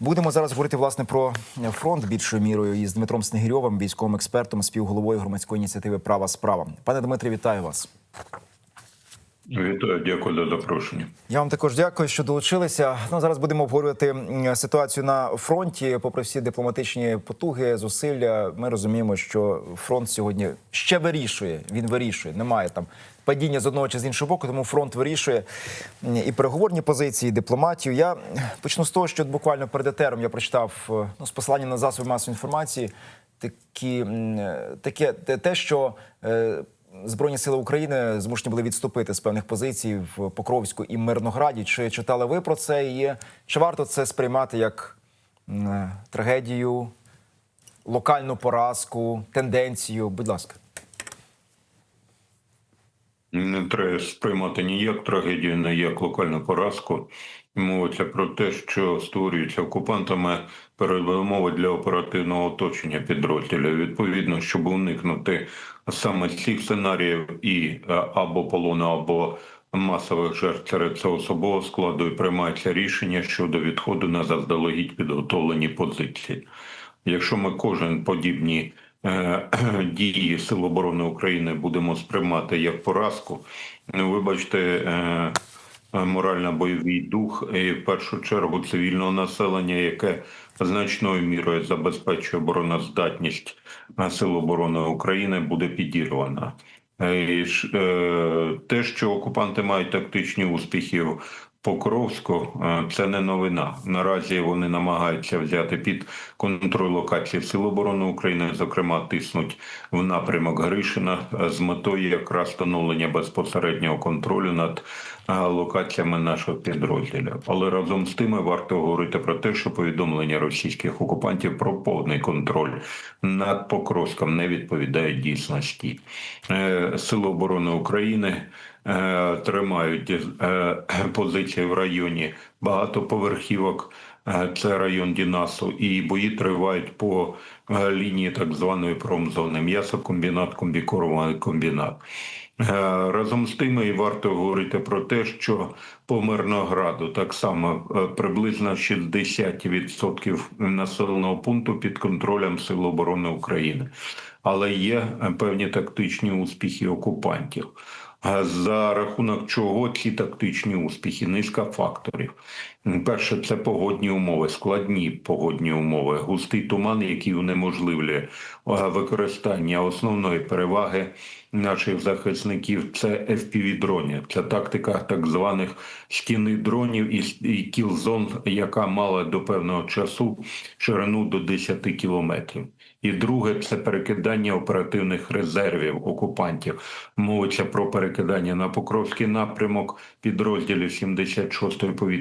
Будемо зараз говорити власне про фронт більшою мірою із Дмитром Снегирьовим, військовим експертом, співголовою громадської ініціативи Права справа. Пане Дмитре, вітаю вас. Вітаю, дякую за запрошення. Я вам також дякую, що долучилися. Ну зараз будемо обговорювати ситуацію на фронті. Попри всі дипломатичні потуги, зусилля, ми розуміємо, що фронт сьогодні ще вирішує. Він вирішує. Немає там падіння з одного чи з іншого боку, тому фронт вирішує і переговорні позиції, і дипломатію. Я почну з того, що буквально перед етером я прочитав е, ну, з посилання на засоби масової інформації. Такі е, таке те- що е, Збройні сили України змушені були відступити з певних позицій в Покровську і Мирнограді. Чи читали ви про це? І чи варто це сприймати як трагедію, локальну поразку, тенденцію? Будь ласка. Не треба сприймати ні як трагедію, ні як локальну поразку. Мовиться про те, що створюються окупантами передумови для оперативного оточення підрозділів. Відповідно, щоб уникнути саме цих сценаріїв і е, або полону, або масових жертв серед цього особового складу, і приймається рішення щодо відходу на заздалегідь підготовлені позиції. Якщо ми кожен подібні дії Сил оборони України будемо сприймати як поразку, ну, вибачте, е, е, морально-бойовий дух і в першу чергу цивільного населення, яке значною мірою забезпечує обороноздатність е, Сил оборони України, буде підірвана. Е, е, Те, що окупанти мають тактичні успіхи Покровську, е, це не новина. Наразі вони намагаються взяти під контроль локації Сил оборони України, зокрема, тиснуть в напрямок Гришина е, з метою якраз встановлення безпосереднього контролю над локаціями наших підрозділів. Але разом з тим варто говорити про те, що повідомлення російських окупантів про повний контроль над Покровськом не відповідають дійсності. Е, Сили оборони України е, тримають е, позиції в районі багатоповерхівок. Це район Дінасу, і бої тривають по лінії так званої промзони. М'ясокомбінат, комбікормовий комбінат. Е, Разом з тим і варто говорити про те, що по Мирнограду так само е, приблизно 60% населеного пункту під контролем Сил оборони України, але є е, певні тактичні успіхи окупантів. За рахунок чого ці тактичні успіхи? Низка факторів. Перше, це погодні умови, складні погодні умови, густий туман, який унеможливлює е, використання основної переваги наших захисників. Це fpv дронів Це тактика так званих стіни дронів і, кілзон, яка мала до певного часу ширину до 10 кілометрів. І друге це перекидання оперативних резервів окупантів. Мовиться про перекидання на Покровський напрямок підрозділів 76-ї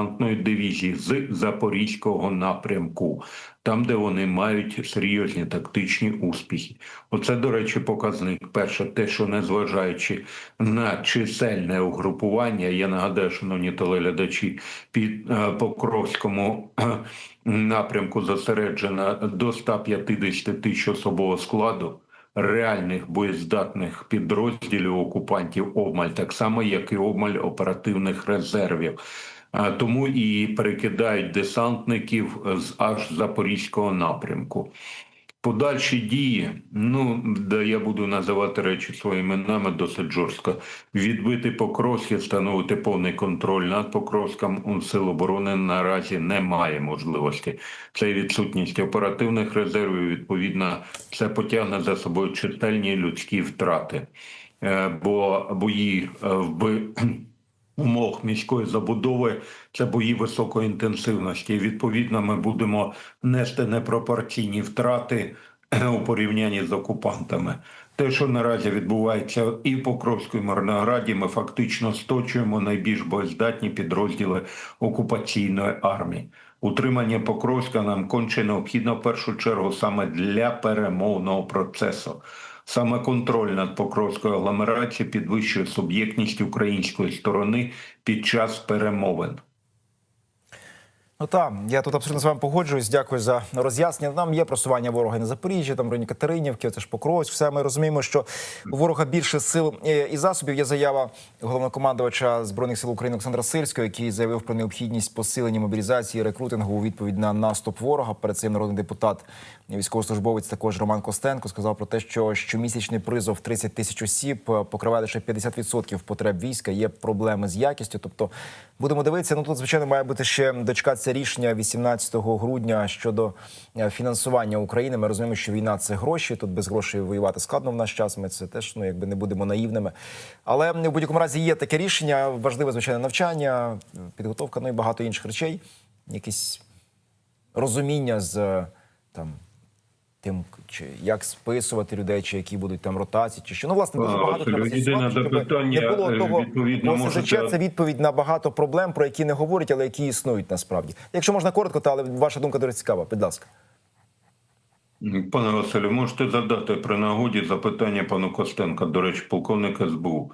повітряно-десантної дивізії з Запорізького напрямку, там, де вони мають серйозні тактичні успіхи. Оце, до речі, показник. Перше, те, що незважаючи на чисельне угрупування, я нагадаю, шановні телеглядачі, під е, Покровському напрямку зосереджено до 150 тисяч особового складу. Реальних боєздатних підрозділів окупантів обмаль, так само як і обмаль оперативних резервів. Тому і перекидають десантників з аж запорізького напрямку. Подальші дії, ну де я буду називати речі своїми іменами досить жорстко. Відбити Покровськ встановити повний контроль над Покровськом у сил оборони наразі немає можливості. Це відсутність оперативних резервів. Відповідно, це потягне за собою чисельні людські втрати, Е, бо бої е, в би- умовах міської забудови це бої високої інтенсивності. Відповідно, ми будемо нести непропорційні втрати е, у порівнянні з окупантами. Те, що наразі відбувається і в Покровську, і Мирнограді, ми фактично сточуємо найбільш боєздатні підрозділи окупаційної армії. Утримання Покровська нам конче необхідно в першу чергу саме для перемовного процесу. Саме контроль над Покровською агломерацією підвищує суб'єктність української сторони під час перемовин. Ну так, я тут абсолютно з вами погоджуюсь. Дякую за роз'яснення. Там є просування ворога на Запоріжжі, там районі Катеринівки, це ж Покровськ. Все ми розуміємо, що у ворога більше сил е, і засобів. Є заява головнокомандувача збройних сил України Олександра Сирського, який заявив про необхідність посилення мобілізації і рекрутингу у відповідь на наступ ворога. Перед цим народний депутат, військовослужбовець, також Роман Костенко, сказав про те, що щомісячний призов 30 тисяч осіб е, покриває лише 50% потреб війська. Є проблеми з якістю. Тобто будемо дивитися. Ну тут звичайно має бути ще дочекатися рішення 18 грудня щодо е, фінансування України. Ми розуміємо, що війна це гроші. Тут без грошей воювати складно в наш час. Ми це теж ну якби не будемо наївними. Але в будь-якому разі є таке рішення. Важливе звичайно навчання, підготовка, ну і багато інших речей. Якісь розуміння з е, там. Тим, чи як списувати людей, чи які будуть там ротації, чи що ну власне дуже багато треба з'ясувати, щоб не було е, того ОСЗЧ можете- це відповідь на багато проблем, про які не говорять, але які існують насправді. Якщо можна коротко, та але ваша думка дуже цікава. Будь ласка. Пане Василю, можете задати при нагоді запитання пану Костенка, до речі, полковник СБУ.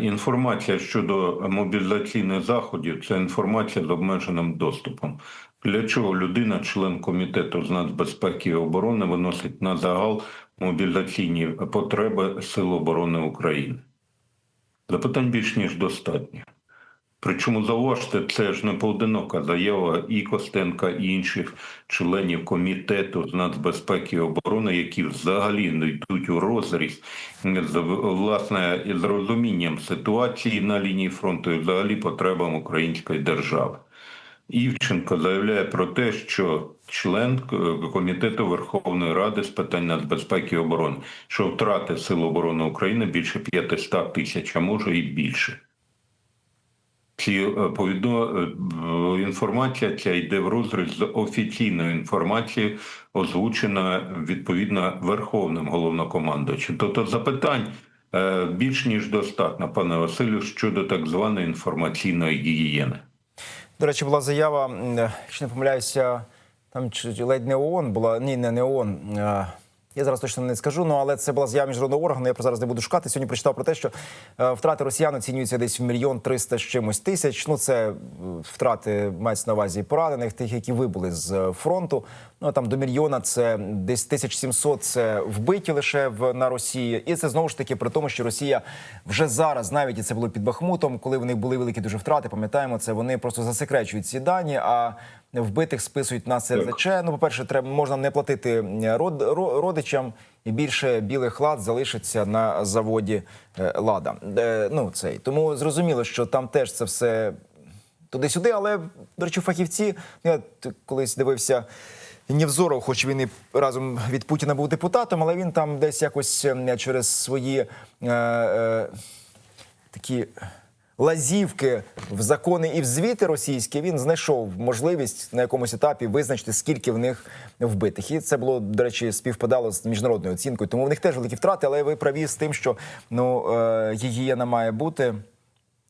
Інформація щодо мобілізаційних заходів це інформація з обмеженим доступом. Для чого людина, член комітету з нацбезпеки і оборони, виносить на загал мобілізаційні потреби Сил оборони України? Запитань більш ніж достатньо. Причому зауважте, це ж не поодинока заява і Костенка, і інших членів комітету з нацбезпеки і оборони, які взагалі не йдуть у розріз з власне із розумінням ситуації на лінії фронту і взагалі потребам української держави. Івченко заявляє про те, що член е, комітету Верховної Ради з питань нацбезпеки і оборони, що втрати Сил оборони України більше 500 тисяч, а може і більше. Ці е, повідно е, інформація ця йде в розріз з офіційною інформацією, озвучена відповідно верховним головнокомандувачем. Тобто запитань більш ніж достатньо, пане Василю, щодо так званої інформаційної гігієни. До речі, була заява, е, якщо не помиляюся, там чи ледь не ООН була. Ні, не, не ООН. Я зараз точно не скажу, ну але це була заява міжнародного органу. Я про зараз не буду шукати. Сьогодні прочитав про те, що е, втрати росіян оцінюються десь в мільйон триста з чимось тисяч. Ну це е, втрати мається на увазі поранених, тих, які вибули з е, фронту. Ну там до мільйона це десь 1700 це вбиті лише в на Росії, і це знову ж таки при тому, що Росія вже зараз, навіть і це було під Бахмутом, коли вони були великі дуже втрати. Пам'ятаємо це. Вони просто засекречують ці дані. А вбитих списують на СРЗЧ. Ну, по перше, треба можна не платити род, родичам, і більше білих лад залишиться на заводі е, Лада. Е, ну цей тому зрозуміло, що там теж це все туди-сюди. Але до речі, фахівці я колись дивився. Нєвзоров, хоч він і разом від Путіна був депутатом, але він там десь якось через свої е, е, такі лазівки в закони і в звіти російські, він знайшов можливість на якомусь етапі визначити, скільки в них вбитих. І це було, до речі, співпадало з міжнародною оцінкою. Тому в них теж великі втрати, але ви праві з тим, що ну, е, гігієна має бути.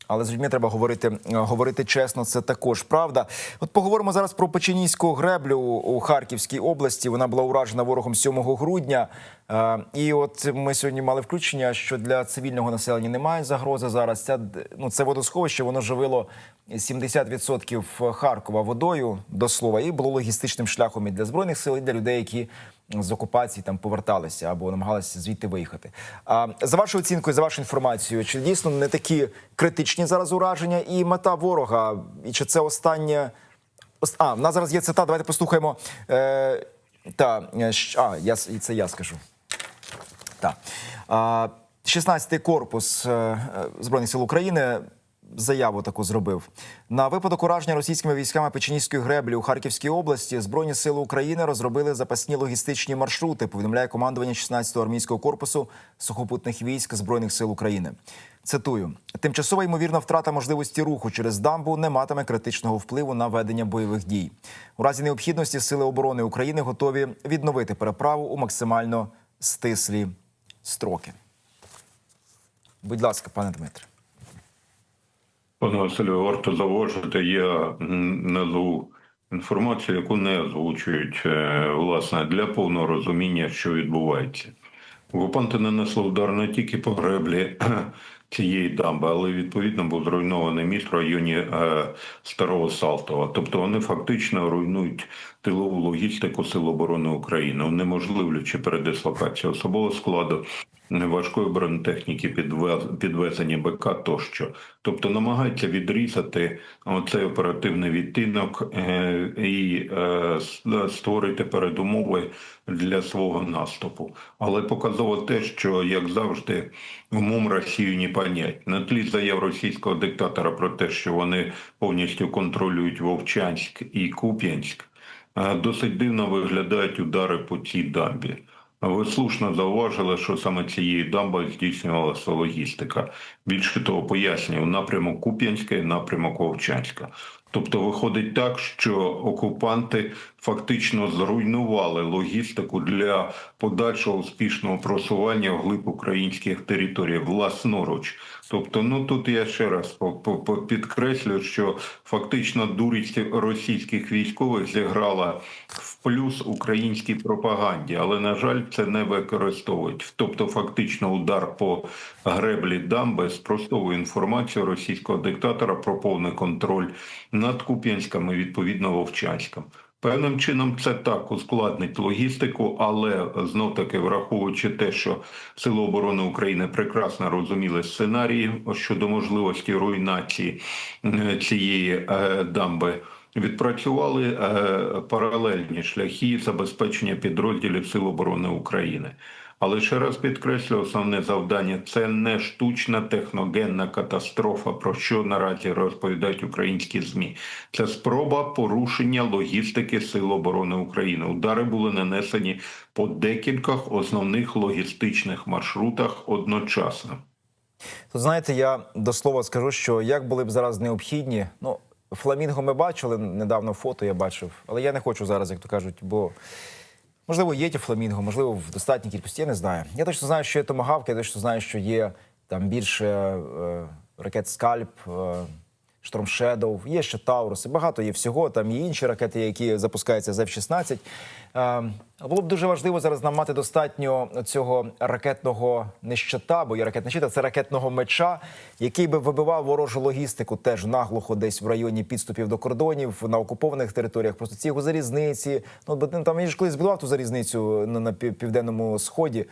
Але з людьми треба говорити, е, говорити чесно. Це також правда. От поговоримо зараз про Печенійську греблю у Харківській області. Вона була уражена ворогом 7 грудня. Е, І от ми сьогодні мали включення, що для цивільного населення немає загрози зараз. Це ну це водосховище, воно живило 70% Харкова водою до слова, і було логістичним шляхом і для збройних сил, і для людей, які з окупації там поверталися або намагалися звідти виїхати. А за вашою оцінкою, за вашою інформацією, чи дійсно не такі критичні зараз ураження і мета ворога? І чи це останнє? ос- А, в нас зараз є цитата. Давайте послухаємо. Е, та е, а, я це я скажу. Так. 16-й корпус е, е, Збройних сил України заяву таку зробив. На випадок ураження російськими військами Печенізької греблі у Харківській області Збройні сили України розробили запасні логістичні маршрути, повідомляє командування 16-го армійського корпусу сухопутних військ Збройних сил України. Цитую: тимчасова ймовірна втрата можливості руху через дамбу не матиме критичного впливу на ведення бойових дій. У разі необхідності сили оборони України готові відновити переправу у максимально стислі строки. Будь ласка, пане Дмитре. Пане Василю, варто зауважити, я назву інформацію, яку не озвучують е, власне для повного розуміння, що відбувається. Окупанти нанесли удар не тільки по греблі цієї дамби, але відповідно був зруйнований міст в районі е, Старого Салтова. Тобто вони фактично руйнують тилову логістику Сил оборони України, унеможливлюючи передислокацію особового складу. Важкої бронетехніки, підвезення БК тощо, тобто намагаються відрізати оцей оперативний відтинок е, і е, створити передумови для свого наступу. Але показово те, що як завжди умом Росію не понять. На тлі заяв російського диктатора про те, що вони повністю контролюють Вовчанськ і Куп'янськ, е, досить дивно виглядають удари по цій дамбі. Ви слушно зауважили, що саме цією дамбою здійснювалася логістика. Більше того, пояснюю, напрямок Куп'янська і напрямок Вовчанська. Тобто виходить так, що окупанти фактично зруйнували логістику для подальшого успішного просування вглиб українських територій власноруч. Тобто, ну тут я ще раз підкреслю, що фактично дурість російських військових зіграла в плюс українській пропаганді, але на жаль, це не використовують. Тобто, фактично, удар по греблі дамби спростовує інформацію російського диктатора про повний контроль над Куп'янськом і відповідно Вовчанськом. Певним чином це так ускладнить логістику, але знов таки враховуючи те, що Сили оборони України прекрасно розуміли сценарії щодо можливості руйнації е, цієї е, дамби. Відпрацювали е, паралельні шляхи забезпечення підрозділів Сил оборони України. Але ще раз підкреслю, основне завдання це не штучна техногенна катастрофа, про що наразі розповідають українські змі. Це спроба порушення логістики Сил оборони України. Удари були нанесені по декількох основних логістичних маршрутах одночасно. Тут знаєте, я до слова скажу, що як були б зараз необхідні. Ну, фламінго ми бачили недавно фото, я бачив, але я не хочу зараз, як то кажуть, бо можливо є ті фламінго, можливо, в достатній кількості, я не знаю. Я точно знаю, що є томагавки, я точно знаю, що є там більше е, ракет Скальп. Е, Шторм Shadow, є ще Тауруси, багато є всього. Там є інші ракети, які запускаються з F-16. Е, Було б дуже важливо зараз нам мати достатньо цього ракетного не щита, бо є ракетний щит, а це ракетного меча, який би вибивав ворожу логістику теж наглухо десь в районі підступів до кордонів на окупованих територіях. Просто ці його залізниці. Ну бо там він ж колись збудував ту залізницю на південному сході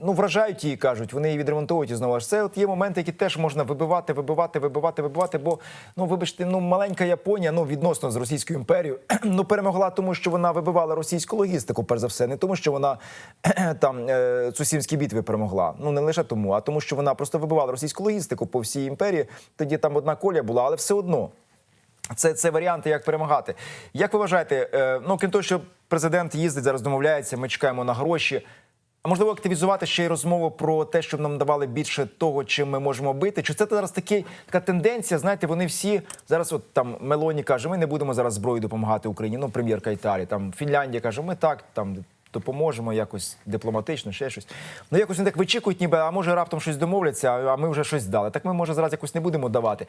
ну, вражають її, кажуть, вони її відремонтують і знову ж. Це от є моменти, які теж можна вибивати, вибивати, вибивати, вибивати. Бо ну, вибачте, ну маленька Японія, ну відносно з Російською імперією, ну перемогла, тому що вона вибивала російську логістику, перш за все, не тому, що вона там е, Цусімські битви перемогла. Ну не лише тому, а тому, що вона просто вибивала російську логістику по всій імперії. Тоді там одна коля була, але все одно. Це, це варіанти, як перемагати. Як ви вважаєте, е, ну крім того, що президент їздить зараз, домовляється, ми чекаємо на гроші. А можливо, активізувати ще й розмову про те, щоб нам давали більше того, чим ми можемо бити? Чи це зараз такі, така тенденція? Знаєте, вони всі зараз, от там Мелоні каже, ми не будемо зараз зброю допомагати Україні. Ну, прем'єрка Італії, там Фінляндія каже, ми так там допоможемо якось дипломатично, ще щось. Ну якось вони так вичікують, ніби а може раптом щось домовляться, а ми вже щось дали. Так ми може зараз якось не будемо давати.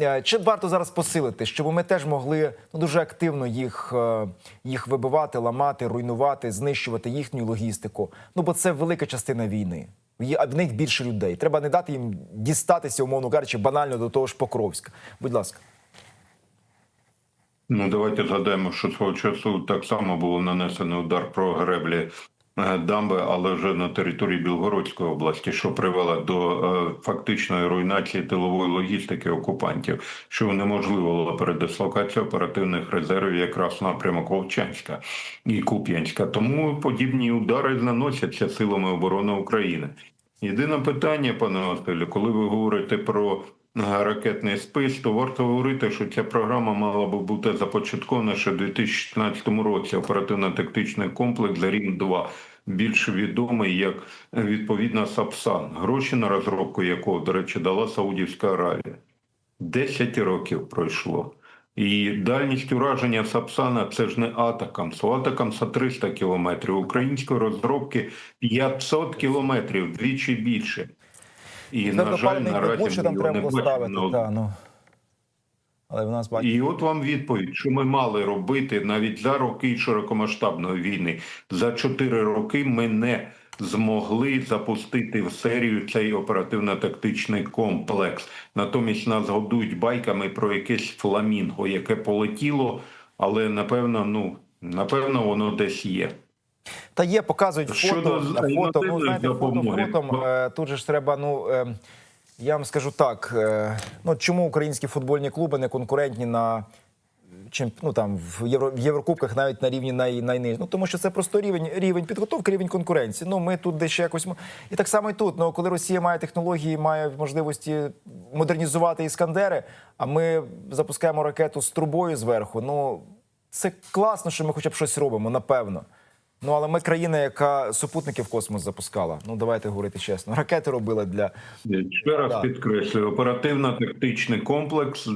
Е, Чи варто зараз посилити, щоб ми теж могли ну дуже активно їх, е, їх вибивати, ламати, руйнувати, знищувати їхню логістику? Ну бо це велика частина війни. В них більше людей. Треба не дати їм дістатися, умовно кажучи, банально до того ж Покровська. Будь ласка. Ну, давайте згадаємо, що свого часу так само було нанесено удар про греблі е, дамби, але вже на території Білгородської області, що привело до е, фактичної руйнації тилової логістики окупантів, що унеможливило передислокацію оперативних резервів якраз напрямок Вовчанська і Куп'янська. Тому подібні удари наносяться силами оборони України. Єдине питання, пане Василю, коли ви говорите про ракетний спис, то варто говорити, що ця програма мала би бути започаткована ще в 2016 році. Оперативно-тактичний комплекс Зарім 2 більш відомий як відповідно Сапсан, гроші на розробку якого, до речі, дала Саудівська Аравія. 10 років пройшло. І дальність ураження Сапсана це ж не Атакамс. У Атакамса 300 кілометрів, української розробки 500 кілометрів, двічі більше. І, на жаль, наразі ми там треба не ставити. на Та, ну. Але в нас бачите. і от вам відповідь, що ми мали робити навіть за роки широкомасштабної війни. За чотири роки ми не змогли запустити в серію цей оперативно-тактичний комплекс. Натомість нас годують байками про якесь фламінго, яке полетіло, але напевно, ну напевно, воно десь є. Та є, показують фото, фото. Ну, знаєте, фото фотом. е, Тут же ж треба, ну. е, Я вам скажу так: е, ну чому українські футбольні клуби не конкурентні на ну там в євро в Єврокубках навіть на рівні най, найниж. Ну тому що це просто рівень рівень підготовки, рівень конкуренції. Ну ми тут дещо якось і так само і тут. Ну коли Росія має технології, має можливості модернізувати іскандери, а ми запускаємо ракету з трубою зверху. Ну це класно, що ми хоча б щось робимо, напевно. Ну але ми країна, яка супутники в космос запускала. Ну давайте говорити чесно. Ракети робили для Ще раз Да. підкреслюю, оперативно-тактичний комплекс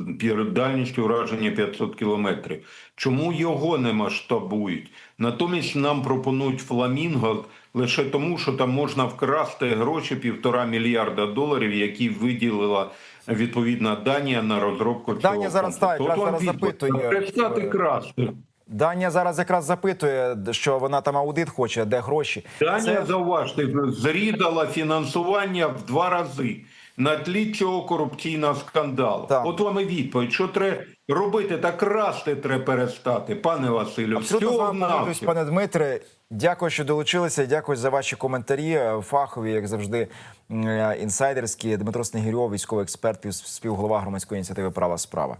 дальністю ураження 500 кілометрів. Чому його не масштабують? Натомість нам пропонують фламінго лише тому, що там можна вкрасти гроші півтора мільярда доларів, які виділила відповідна Данія на розробку цього Данія зараз, так, вам зараз запитує, Перестати е, красти. Данія зараз якраз запитує, що вона там аудит хоче, де гроші. Данія, Це- зауважте, зрізала фінансування в два рази на тлі цього корупційного скандалу. Так. От вам і відповідь, що треба робити, та красти треба перестати, пане Василю. Абсолютно Всього вами пане Дмитре. Дякую, що долучилися. Дякую за ваші коментарі. е, Фахові, як завжди, е, інсайдерські. Дмитро Снегирьов, військовий експерт, співголова громадської ініціативи Права справа.